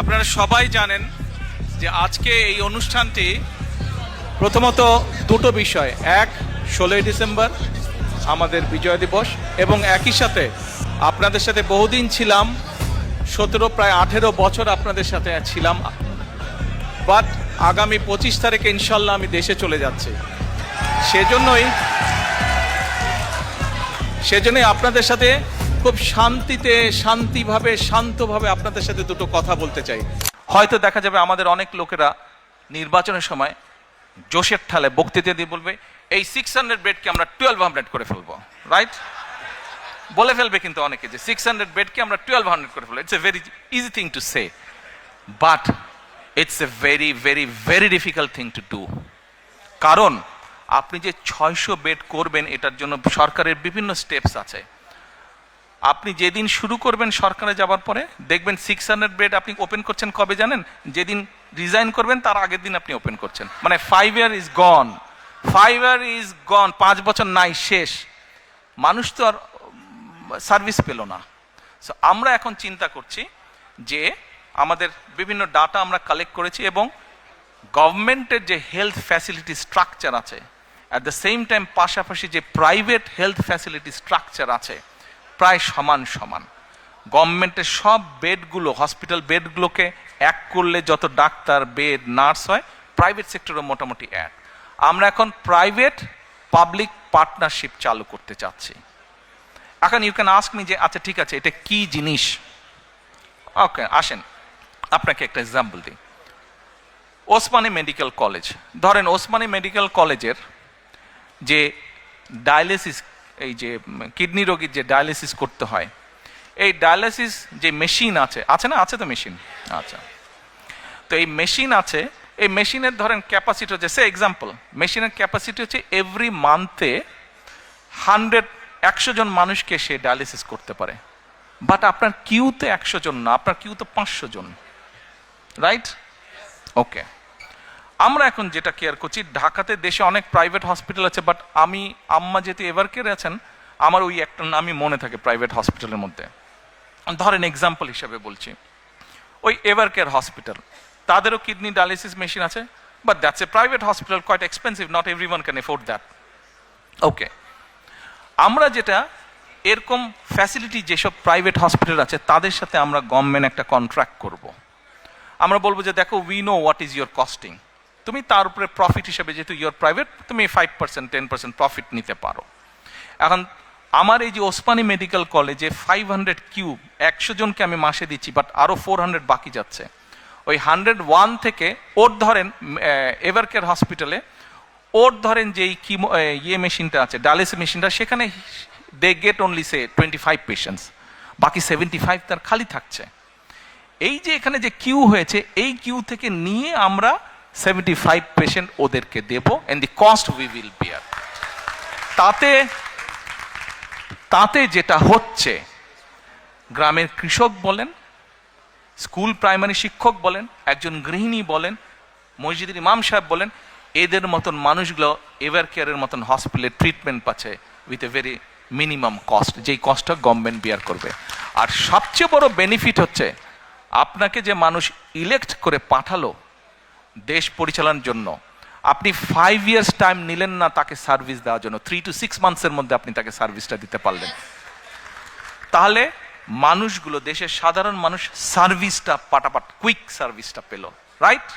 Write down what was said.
আপনারা সবাই জানেন যে আজকে এই অনুষ্ঠানটি প্রথমত দুটো বিষয়। এক, ষোলোই ডিসেম্বর, আমাদের বিজয় দিবস, এবং একই সাথে আপনাদের সাথে বহুদিন ছিলাম, সতেরো, প্রায় আঠেরো বছর আপনাদের সাথে ছিলাম। বাট আগামী পঁচিশ তারিখে ইনশাল্লাহ আমি দেশে চলে যাচ্ছি। সেজন্যই সেজন্যই আপনাদের সাথে খুব শান্তিতে, শান্তিভাবে, শান্তভাবে আপনাদের সাথে দুটো কথা বলতে চাই। হয়তো দেখা যাবে আমাদের অনেক লোকেরা নির্বাচনের সময় জোশের ঠালে বক্তৃতা দিয়ে বলবে, এই সিক্স হান্ড্রেড বেডকে আমরা টুয়েলভ হান্ড্রেড করে ফেলব। রাইট বলে ফেলবে কিন্তু অনেকে যে সিক্স হান্ড্রেড বেডকে আমরা টুয়েলভ হান্ড্রেড করে ফেলব। It's a very easy thing to say but it's a very very very difficult thing to do কারণ আপনি যে ছয়শো বেড করবেন, এটার জন্য সরকারের বিভিন্ন স্টেপস আছে। আপনি যেদিন শুরু করবেন সরকারে যাবার পরে, দেখবেন সিক্স হান্ড্রেড বেড আপনি ওপেন করছেন কবে জানেন? যেদিন রিজাইন করবেন, তার আগের দিন আপনি ওপেন করছেন। মানে five year is gone five year is gone পাঁচ বছর নাই, শেষ। মানুষ তো আর সার্ভিস পেল না। সো আমরা এখন চিন্তা করছি যে আমাদের বিভিন্ন ডাটা আমরা কালেক্ট করেছি এবং গভর্নমেন্টের যে হেলথ ফ্যাসিলিটি স্ট্রাকচার আছে অ্যাট দ্য সেম টাইম পাশাপাশি যে প্রাইভেট হেলথ ফ্যাসিলিটি স্ট্রাকচার আছে প্রায় সমান সমান। গভর্নমেন্টের সব বেডগুলো, হসপিটাল বেডগুলোকে এক করলে যত ডাক্তার, বেড, নার্স হয়, প্রাইভেট সেক্টরও মোটামুটি এক। আমরা এখন প্রাইভেট, পাবলিক পার্টনারশিপ চালু করতে চাচ্ছি। এখন ইউ ক্যান আস্ক মি যে আচ্ছা ঠিক আছে, এটা কি জিনিস? ওকে আসেন, আপনাকে একটা এক্সাম্পল দিই। Osmani medical college. ধরেন ওসমানী মেডিকেল কলেজের যে ডায়ালিসিস এই যে কিডনি রোগীর যে ডায়ালিসিস করতে হয়, এই ডায়ালিসিস যে মেশিন আছে আছে না? আছে তো মেশিন আচ্ছা। তো এই মেশিন আছে, এই মেশিনের ধরেন ক্যাপাসিটি হচ্ছে সে এক্সাম্পল মেশিনের ক্যাপাসিটি হচ্ছে এভরি মান্থে হান্ড্রেড একশো জন মানুষকে সে ডায়ালিসিস করতে পারে। বাট আপনার কিউতে একশো জন না, আপনার কিউতে পাঁচশো জন। রাইট ওকে আমরা এখন যেটা কেয়ার করছি, ঢাকাতে দেশে অনেক প্রাইভেট হসপিটাল আছে বাট আমি আম্মা যেহেতু এভার কেয়ারে আছেন, আমার ওই একটা নামই মনে থাকে প্রাইভেট হসপিটালের মধ্যে। ধরেন এক্সাম্পল হিসেবে বলছি, ওই এভার কেয়ার হসপিটাল তাদেরও কিডনি ডায়ালিসিস মেশিন আছে but that's a private hospital quite expensive not every one can afford that okay আমরা যেটা, এরকম ফ্যাসিলিটি যেসব প্রাইভেট হসপিটাল আছে, তাদের সাথে আমরা গভর্নমেন্ট একটা কন্ট্রাক্ট করব। আমরা বলব যে, দেখো we know what is your costing তুমি তার উপরে প্রফিট হিসেবে যেহেতু ইয়োর প্রাইভেট তুমি five percent ten percent profit নিতে পারো। এখন আমার এই যে ওসমানী মেডিকেল কলেজে ফাইভ হান্ড্রেড কিউব একশো জনকে আমি মাসে দিচ্ছি বাট আরও ফোর হান্ড্রেড বাকি যাচ্ছে। ওই হান্ড্রেড ওয়ান থেকে ওর ধরেন এভার কেয়ার হসপিটালে ওর ধরেন যেই কিমো ইয়ে মেশিনটা আছে ডায়ালিসিস মেশিনটা, সেখানে they get only say twenty five patients বাকি সেভেন্টি ফাইভ তার খালি থাকছে। এই যে এখানে যে কিউ হয়েছে, এই কিউ থেকে নিয়ে আমরা সেভেন্টি ফাইভ পেশেন্ট ওদেরকে দেব and the cost we will bear তাতে তাতে যেটা হচ্ছে, গ্রামের কৃষক বলেন, স্কুল প্রাইমারি শিক্ষক বলেন, একজন গৃহিণী বলেন, মসজিদের ইমাম সাহেব বলেন, এদের মতন মানুষগুলো এভার কেয়ারের মতন হসপিটালে ট্রিটমেন্ট পাচ্ছে with a very minimum cost যেই কস্টটা গভর্নমেন্ট বিয়ার করবে। আর সবচেয়ে বড় বেনিফিট হচ্ছে, আপনাকে যে মানুষ ইলেক্ট করে পাঠালো দেশ পরিচালনার জন্য। আপনি ফাইভ ইয়ার্স টাইম নিলেন না তাকে সার্ভিস দেওয়ার জন্য। থ্রি টু সিক্স মান্থসের মধ্যে আপনি তাকে সার্ভিসটা দিতে পারলেন। তাহলে মানুষগুলো, দেশের সাধারণ মানুষ সার্ভিসটা পাটাপাট কুইক সার্ভিসটা পেল। রাইট